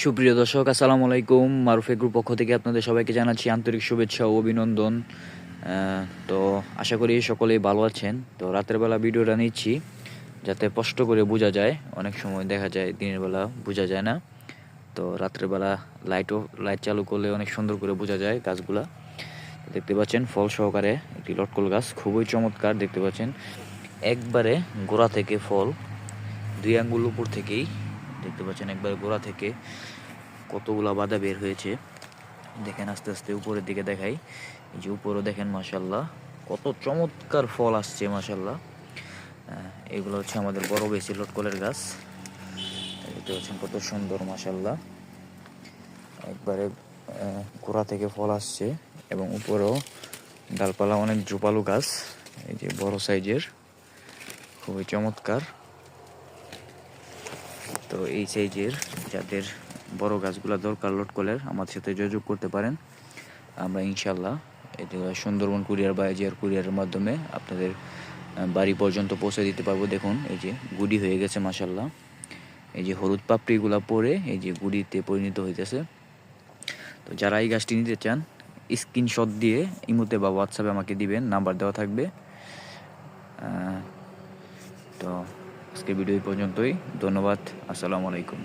সুপ্রিয় দর্শক, আসসালামু আলাইকুম। মারুফে গ্রুপ পক্ষ থেকে আপনাদের সবাইকে জানাচ্ছি আন্তরিক শুভেচ্ছা ও অভিনন্দন। তো আশা করি সকলেই ভালো আছেন। তো রাতের বেলা ভিডিওটা নিচ্ছি, যাতে স্পষ্ট করে বোঝা যায়। অনেক সময় দেখা যায় দিনের বেলা বোঝা যায় না। তো রাত্রের বেলা লাইটও, লাইট চালু করলে অনেক সুন্দর করে বোঝা যায় গাছগুলা। দেখতে পাচ্ছেন ফল সহকারে একটি লটকল গাছ, খুবই চমৎকার, দেখতে পাচ্ছেন। একবারে গোড়া থেকে ফল, দুই আঙ্গুল উপর থেকেই দেখতে পাচ্ছেন একবার গোড়া থেকে কতগুলা বাধা বের হয়েছে। দেখেন আস্তে আস্তে উপরের দিকে দেখাই। এই যে উপরও দেখেন মাসাল্লাহ কত চমৎকার ফল আসছে মাসাল্লাহ এগুলো হচ্ছে আমাদের বড় বেশি লটকলের গাছ। দেখতে পাচ্ছেন কত সুন্দর মাসাল্লাহ একবারে গোড়া থেকে ফল আসছে এবং উপরেও ডালপালা, অনেক জোপালো গাছ। এই যে বড় সাইজের, খুবই চমৎকার। তো এই সাইজের যাদের বড় গাছগুলো দরকার লটকলের আমার সাথে যোগাযোগ করতে পারেন। আমরা ইনশাল্লাহ এটা সুন্দরবন কুরিয়ার বা এজিআর কুরিয়ারের মাধ্যমে আপনাদের বাড়ি পর্যন্ত পৌঁছে দিতে পারব। দেখুন, এই যে গুডি হয়ে গেছে মাসাল্লাহ এই যে হলুদ পাপড়িগুলো পরে এই যে গুডিতে পরিণত হইতেছে। তো যারা এই গাছটি নিতে চান, স্ক্রিনশট দিয়ে ইমোতে বা হোয়াটসঅ্যাপে আমাকে দিবেন, নাম্বার দেওয়া থাকবে। তো আজকে ভিডিও পর্যন্তই। ধন্যবাদ। আসসালামু আলাইকুম।